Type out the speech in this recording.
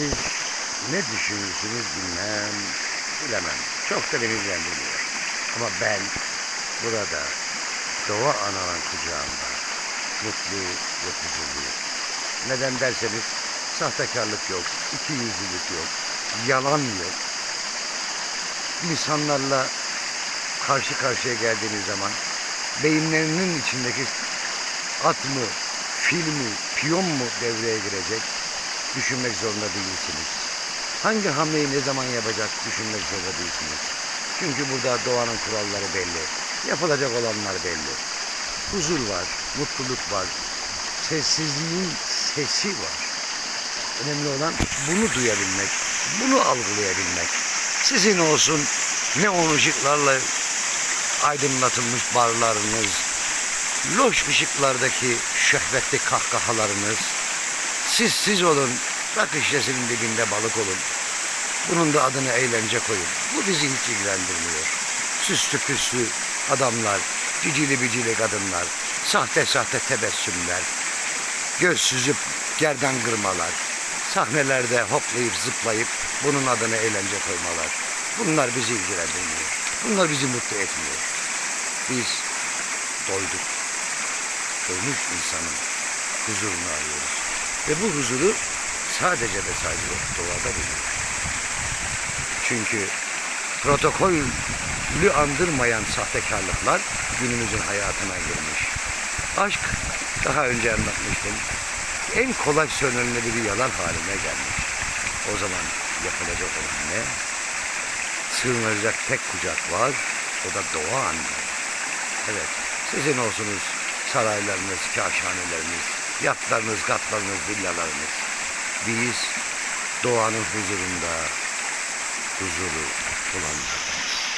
Ne düşünürsünüz bilmem, bilemem. Çok da beni ilgilendirmiyor. Ama ben burada doğa ananın kucağında mutlu ve huzurluyum. Neden derseniz sahtekarlık yok, ikiyüzlülük yok, yalan yok. İnsanlarla karşı karşıya geldiğiniz zaman beyinlerinin içindeki at mı, fil mi, piyon mu devreye girecek düşünmek zorunda değilsiniz. Hangi hamleyi ne zaman yapacak düşünmek zorunda değilsiniz. Çünkü burada doğanın kuralları belli. Yapılacak olanlar belli. Huzur var, mutluluk var. Sessizliğin sesi var. Önemli olan bunu duyabilmek, bunu algılayabilmek. Sizin olsun neon aydınlatılmış barlarınız, loş ışıklardaki şehvetli kahkahalarınız, siz siz olun, rakı şişesinin dibinde balık olun. Bunun da adını eğlence koyun. Bu bizi hiç ilgilendirmiyor. Süslü püslü adamlar, cicili bicili kadınlar, sahte sahte tebessümler, göz süzüp gerdan kırmalar, sahnelerde hoplayıp zıplayıp bunun adını eğlence koymalar. Bunlar bizi ilgilendirmiyor. Bunlar bizi mutlu etmiyor. Biz doyduk. Doymuş insanın huzurunu arıyoruz. Ve bu huzuru sadece ve sadece doğada buluyoruz. Çünkü protokolü andırmayan sahtekarlıklar günümüzün hayatına girmiş. Aşk, daha önce anlatmıştım, en kolay söylenilebilir yalan haline gelmiş. O zaman yapılacak olan ne? Sığınacak tek kucak var, o da doğa anne. Evet, sizin olsunuz saraylarınız, kaşhaneleriniz, yatlarınız, katlarınız, villalarınız. Biz doğanın huzurunda huzuru bulanlardanız.